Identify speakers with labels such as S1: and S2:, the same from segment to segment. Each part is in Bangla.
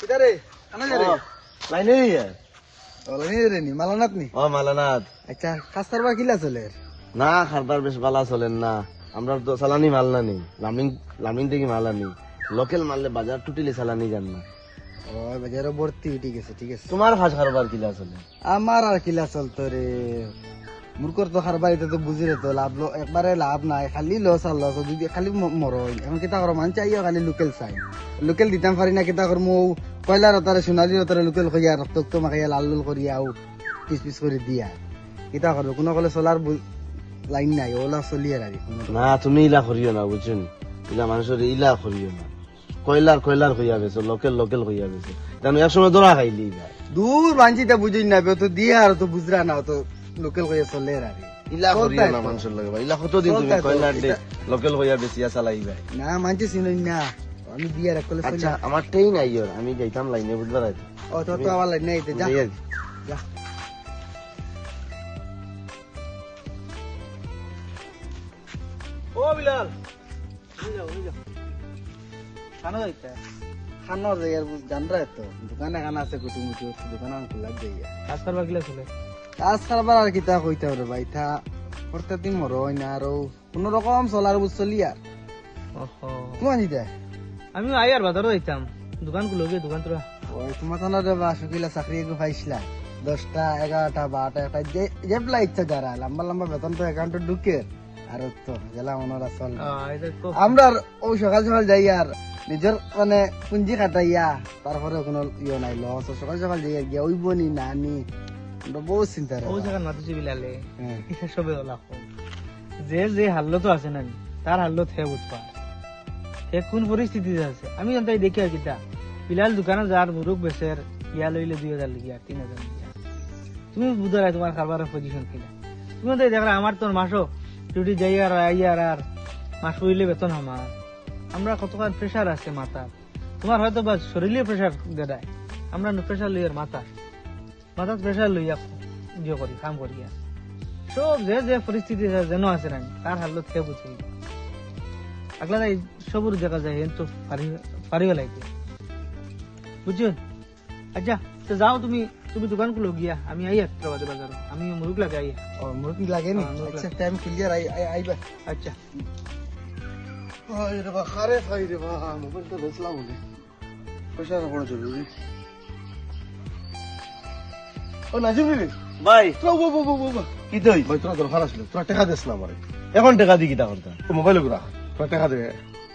S1: কিদারে আনা যা রে?
S2: লাইনে
S1: ওলা নি রে নি মালানাত নি?
S2: ও মালানাথ।
S1: আচ্ছা খাস্তার বা কিলা চলে?
S2: না খারবার বেশ বালা চলেন না। আমরা তো চালানি মাল না থেকে আনি। লোকাল মারলে বাজার টুটিলে চালানি যান না।
S1: ভর্তি ঠিক আছে ঠিক আছে।
S2: তোমার খাস খারবার কিলা চলে?
S1: আমার আর কিলা চলতো রে। মূর্খর তো খারবার এটা তো বুঝি রে তো লাভ একবারে লাভ নাই খালি লস আর লস যদি খালি ম- মরই। এখন কিতা করো মান চাইও খালি লোকেল চাই। লোকেল দিতাম পারি না কিতা করমু কয়লার তারে সোনালি তারে লোকেল কইয়া রক্ত রক্ত মাখাইয়া লাল লাল করিয়া আও পিস পিস করে দিয়া। কিতা করব কোনো কলে চলার লাইন নাই ওলা চলিয়ে রাখি
S2: না তুমি ইলা করিও না বুঝছেন ইলা মানুষের ইলা করিও না। কয়লার কয়লার কইয়া গেছে লোকেল লোকেল কইয়া গেছে জানো এক সময় দৌড়া খাইলি
S1: দূর বাঞ্চিটা বুঝি না তো দিয়ে আর তো বুঝরা না তো লোকেল কইয়া চলে রাখি
S2: ইলা করিও না মানুষের লগে ইলা কতদিন তুমি কয়লার লোকেল কইয়া বেচিয়া চালাই ভাই
S1: না মানছি চিনি না। আমি দিয়ে রাখ কলে
S2: আচ্ছা আমার ট্রেন আইয়র আমি যাইতাম লাইনে বুঝবার আছে
S1: ও তো তো আমার লাইন নাই যা। যা।
S3: ও বিলাল। খানো যাইতে?
S1: খানোর জায়গার জানরা তো। দোকানে খানা আছে কুটু মুটু আমি খোলা যাইয়া
S3: কাজ করবা গিলা চলে
S1: কাজ কারবার আর কিতা কইতে রে ভাই থা। করতে দিন না আর। কোন রকম চলার বুঝ চলি আর। তোমার
S3: আমিও আই আর বাজারও যাইতাম। দোকান খুলো গিয়ে দোকান তোরা
S1: ওই তোমার তো না রে বা শুকিলা চাকরি একটু পাইছিলা। দশটা এগারোটা বারোটা একটা যে যেপলা ইচ্ছা যারা লম্বা লম্বা বেতন তো অ্যাকাউন্টে ঢুকে। আর তো জেলা মনোরা চল। আমরা ওই সকাল সকাল যাই আর নিজের মানে পুঞ্জি খাটাইয়া তারপরে কোনো ইয়ে নাই লস সকাল সকাল যাই গিয়া ওই বনি নানি বহুত চিন্তা
S3: ও। জায়গা নাতিছি বিলালে।
S1: হ্যাঁ।
S3: সবে ওলা। যে যে হাল্লো তো আছে না তার হাল্লো হে বুঝবা কোন পরিস্থিতিতে আছে? আমি জানতে দেখি আর কিতা বিলাল দোকানে যার মুরুখ বেচের ইয়া লইলে দুই হাজার লিগিয়া তিন হাজার তুমি বুঝার তোমার খাবারের পজিশন কিনা। তুমি তো দেখরা আমার তোর মাসও ডিউটি যাই আর আই আর আর মাস হইলে বেতন আমার আমরা কতক্ষণ প্রেশার আছে মাথা তোমার হয়তো বা শরীরে প্রেশার দেয় আমরা প্রেশার লইয়ার মাথা মাথাত। প্রেশার লইয়া ইয়ে করি কাম করি আর। সব যে যে পরিস্থিতি যেন আছে না তার হালত খেয়ে বুঝি যায় হেন তো পারি- পারিও লাগবে বুঝছেন? আচ্ছা তো যাও তুমি তুমি দোকান খুলো গিয়া আমি আই বাজে বাজার আমি মুরুখ লাগে আই
S1: ও মুরগি লাগে নি?
S3: হ্যাঁ,
S1: আচ্ছা টাইম ক্লিয়ার আই আই আইবা।
S3: আচ্ছা।
S1: রে বা খারে খাই রে বা মোবাইল তো বেচলাম বলে পয়সা রাখো জরুরি। ও নাজিম রে।
S2: ভাই।
S1: তো বো বো বো বো
S2: কি তুই
S1: ভাই তোরা দরকার আসলে তোরা টাকা দিস না আমারে।
S2: এখন টাকা দি কিটা করতাম
S1: মোবাইলগুলা তোরা টাকা দে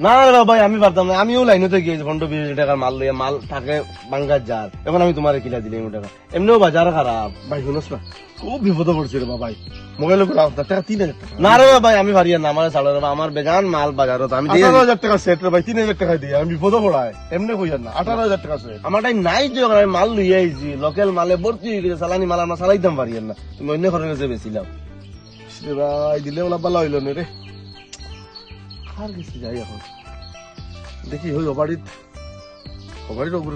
S2: না না ভাই আমি পারতাম না। আমিও লাইনতে গিয়েছি পনেরো বিশ টাকার মাল লইয়া মাল থাকে বাঙ্গার যার এখন আমি তোমার কিলা দিলাম টাকা। এমনিও বাজার খারাপ।
S1: ভাই শুনস না। খুব বিপদে পড়ছে রে বা ভাই মোবাইল টাকা তিন হাজার টাকা।
S2: না রে ভাই আমি পারি না। আমার রে আমার বেজান মাল বাজারত। আমি
S1: আঠারো হাজার টাকা সেট রে ভাই তিন হাজার টাকা দিয়ে। আমি বিপদে পড়ায় এমনি কইয়ার না। আঠারো হাজার টাকা সেট
S2: আমার টাইম নাই যে আমি মাল লইয়া আইছি। লোকাল মালে ভর্তি হয়ে গেছে চালানি মাল আমরা চালাইতাম পারি না। তুমি অন্য ঘরের কাছে বেছিলাম
S1: ভাই দিলে ওলা ভালো হইল না রে। আর কিছু যাই এখন। দেখি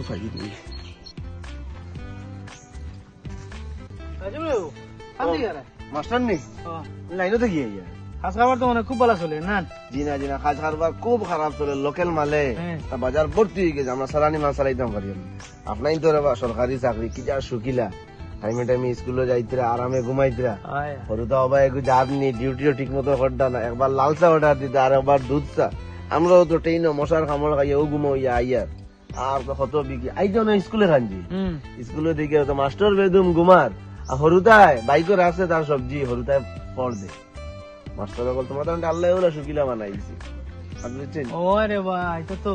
S1: ফাইল দিই
S2: মাস্টার নেই লাইনতে গিয়ে
S3: খাস খাবার তো মানে খুব ভালো চলে না?
S2: জি না জি না খাজ খারবার খুব খারাপ চলে লোকাল মালে।
S3: হ্যাঁ।
S2: তা বাজার ভর্তি হয়ে গেছে আমরা সারানি মাল চালাইতাম পারি। আপনাই তো সরকারি চাকরি কি যা শুকিলা টাইমে টাইমে স্কুলে যাইতরা আরামে ঘুমাইতরা। সরু তো অবাই একটু যাবনি ডিউটিও ঠিক মতো করতা না। একবার লাল চা অর্ডার দিতে আর একবার দুধ চা। আমরাও তো ট্রেন মশার কামড় খাইয়া ও ঘুমো ইয়া আইয়ার আর তো কত বিকি আইতো না স্কুলে খানজি? স্কুলে দিকে তো মাস্টার বেদুম গুমার আর হরুতায় বাইকের আছে তার সবজি হরুতায় পড় দে। মাস্টার বল তোমার তো আল্লাহ ওলা শুকিলা বানাইছি। আপনি বুঝছেন?
S3: ও রে ভাই এটা তো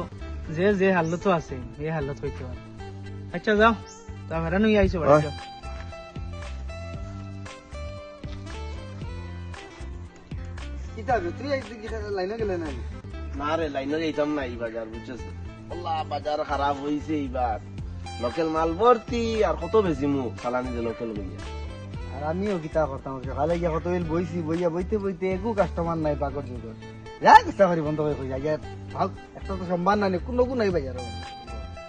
S3: যে যে হালত আছে এই হালত হইতে পারে। আচ্ছা যাও। তা হেরানো আইসো বাড়ি
S1: তুই লাইনে গেলে না?
S2: না রে লাইনে যাইতাম না এই বাজার বুঝছিস? আল্লাহ বাজার খারাপ হইছে এইবার। লোকাল মাল ভর্তি আর কত বেশি মু চালানি যে লোকাল লইয়া
S1: আর আমিও কিতা করতাম সকালে গিয়া কত বেল বইছি বইয়া বইতে বইতে একু কাস্টমার নাই পাকর যুগর যা করি বন্ধ ভালো একটা তো সম্মান নাই কোনো কোনো নাই বাজার।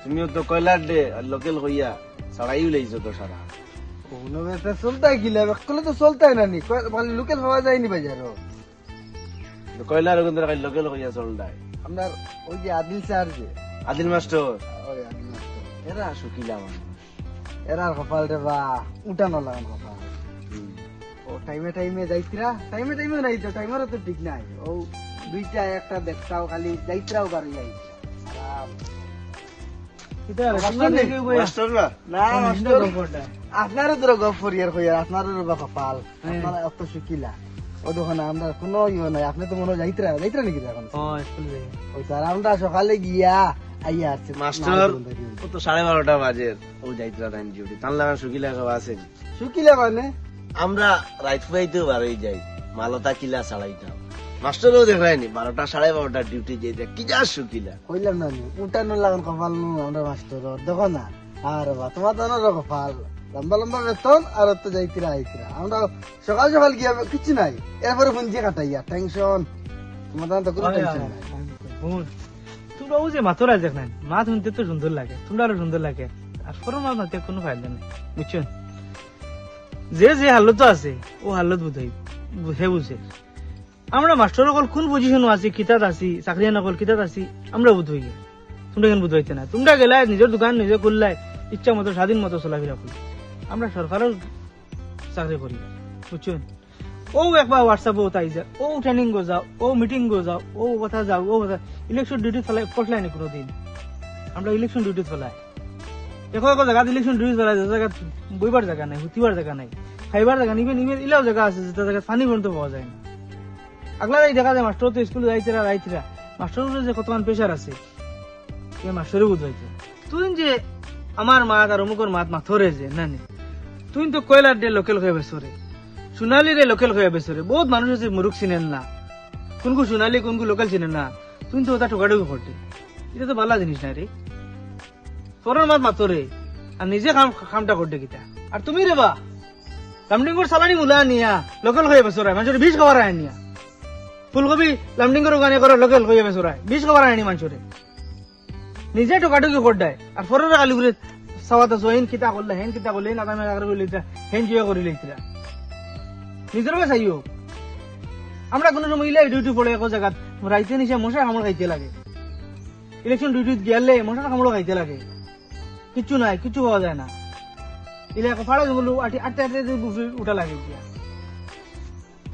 S2: তুমিও তো কয়লার দে আর লোকাল হইয়া সারাইও লাইছো তো সারা।
S1: কোনো চলতাই গিলা একলে তো চলতাই না নি লোকেল পাওয়া যায়নি বাজার।
S2: তো কয়লার ওখান থেকে লোকাল হইয়া চলদায়
S1: আপনার ওই যে আদিল স্যার যে?
S2: আদিল মাস্টার।
S1: ওই আদিল মাস্টার।
S2: এরা
S1: এরার কপাল রে বা উঠানো লাগান কপাল ও টাইমে টাইমে যাইতরা টাইমে টাইমে নাই তো টাইমেরও তো ঠিক নাই। ও দুইটা একটা দেখতাও খালি যাইতরাও বারো যাই। আপনারও তো গপ ফরিয়ার হইয়া আপনারও বা কপাল।
S3: হ্যাঁ।
S1: আপনারা অত শুকিলা। ও দোকানে আমরা কোনো ইয়ে নাই আপনি তো মনে হয় যাইতরা যাইতরা নাকি এখন?
S3: ও, স্কুল যাই।
S1: ওই আমরা সকালে গিয়া আইয়া আসছে।
S2: মাস্টার ও তো সাড়ে বারোটা বাজে ও যাইতরা টাইম ডিউটি। তার লাগা শুকিলা সব আছেন
S1: শুকিলা মানে
S2: আমরা রাইট ফুয়াইতেও বারোই যাই মালতা কিলা ছাড়াইতাম। মাস্টারও দেখায়নি বারোটা সাড়ে বারোটা ডিউটি দেখ কি যা শুকিলা
S1: কইলাম না উঠানো লাগান কপাল নু আমরা মাস্টার দেখো না। আর বা তোমার তো কপাল। লম্বা লম্বা বেতন আর তো যাইতিরা আইতিরা আমরা সকাল সকাল গিয়া কিছু নাই। এরপরে ফুঞ্জি কাটাইয়া টেনশন তোমার তো কোনো টেনশন নাই।
S3: তোমরা ও যে মাতর আছে না মা শুনতে তো সুন্দর লাগে তোমরা আরও সুন্দর লাগে। আর সরো মা মাতে কোনো ফায়দা নেই বুঝছ? যে যে হালত আছে ও হালত বুঝাই হে বুঝে। আমরা মাস্টার অকল কোন পজিশন আছি কিতাত আছি চাকরি নকল কিতাত আছি আমরা বুধ হই তোমরা কেন বুধ হইতে না। তোমরা গেলাই নিজের দোকান নিজে করলাই ইচ্ছা মতো স্বাধীন মতো চলাফেরা করি। আমরা সরকারের চাকরি করি বুঝছ ও একবার হোয়াটসঅ্যাপে তাই যায় ও ট্রেনিং গো যাও, ও মিটিং গো যাও, ও কথা যাও, ও কথা ইলেকশন ডিউটি ফেলাই ফসলাই নি কোনোদিন। আমরা ইলেকশন ডিউটি ফেলাই দেখো, একো জায়গাত ইলেকশন ডিউটি ফেলাই যে জায়গাত বইবার জায়গা নাই হুতিবার জায়গা নাই, খাইবার জায়গা নিবে নিবে ইলাও জায়গা আছে যেটা জায়গায় পানি পর্যন্ত পাওয়া যায় না। আগলা যাই দেখা যায় মাস্টার তো স্কুলে যাইতেরা যাইতেরা মাস্টারের যে কতক্ষণ প্রেশার আছে সে মাস্টারে বুঝাইছে তুই যে আমার মাত আর অমুকর মাত মাথরে যে, না নে? তুই তো কয়লার ডে লোকেল হয়ে বেসরে সোনালি রে লোকেল হয়ে বেসরে বহুত মানুষ আছে, মুরুখ চিনেন না। কোনকু সোনালি, কোনকু লোকাল চিনেন না। তুই তো ওটা ঠোকাটুকি করতে। এটা তো ভালো জিনিস না রে। তোর মাত মাতরে আর নিজে কাম, কামটা করতে কিতা। আর তুমি রে বা। লামডিঙ্গর সালানি মুলা নিয়া লোকাল হয়ে বেসরায় মানুষের বিষ খাবার আয় নিয়া ফুলকপি লামডিঙ্গর ওখানে করে লোকাল হয়ে বেসরায় বিষ খাবার আয়নি মানুষরে নিজে টোকাটুকি করডায় আর ফরের কালি ঘুরে হেন কিতা হেন কিতা হেন কোনো লাগে। গেলে কিচ্ছু নাই, কিচ্ছু পাওয়া যায় না। ইলে ফাড়া জঙ্গল আটে আটে আটে উঠা লাগে গিয়া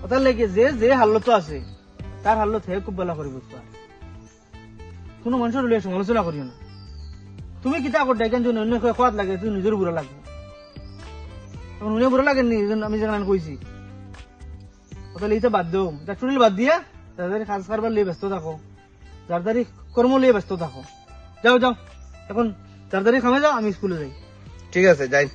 S3: ওটার লাগে যে যে হাল্লত আছে তার হাল্লত হে খুব বেলা করে বুঝতে কোনো মানুষের সমালোচনা করিও না। তুমি কিতা করতে কেন অন্য খোয়াত লাগে তুই নিজের বুড়া লাগবে এখন উনি বুড়া লাগেননি আমি যেখানে কইছি তাহলে এইটা বাদ দেও। এটা চুরিল বাদ দিয়া তাদের কাজ কারবার লিয়ে ব্যস্ত থাকো। তাড়াতাড়ি কর্ম লিয়ে ব্যস্ত থাকো। যাও যাও। এখন তাড়াতাড়ি খামে যাও, আমি স্কুলে যাই।
S2: ঠিক আছে, যাই।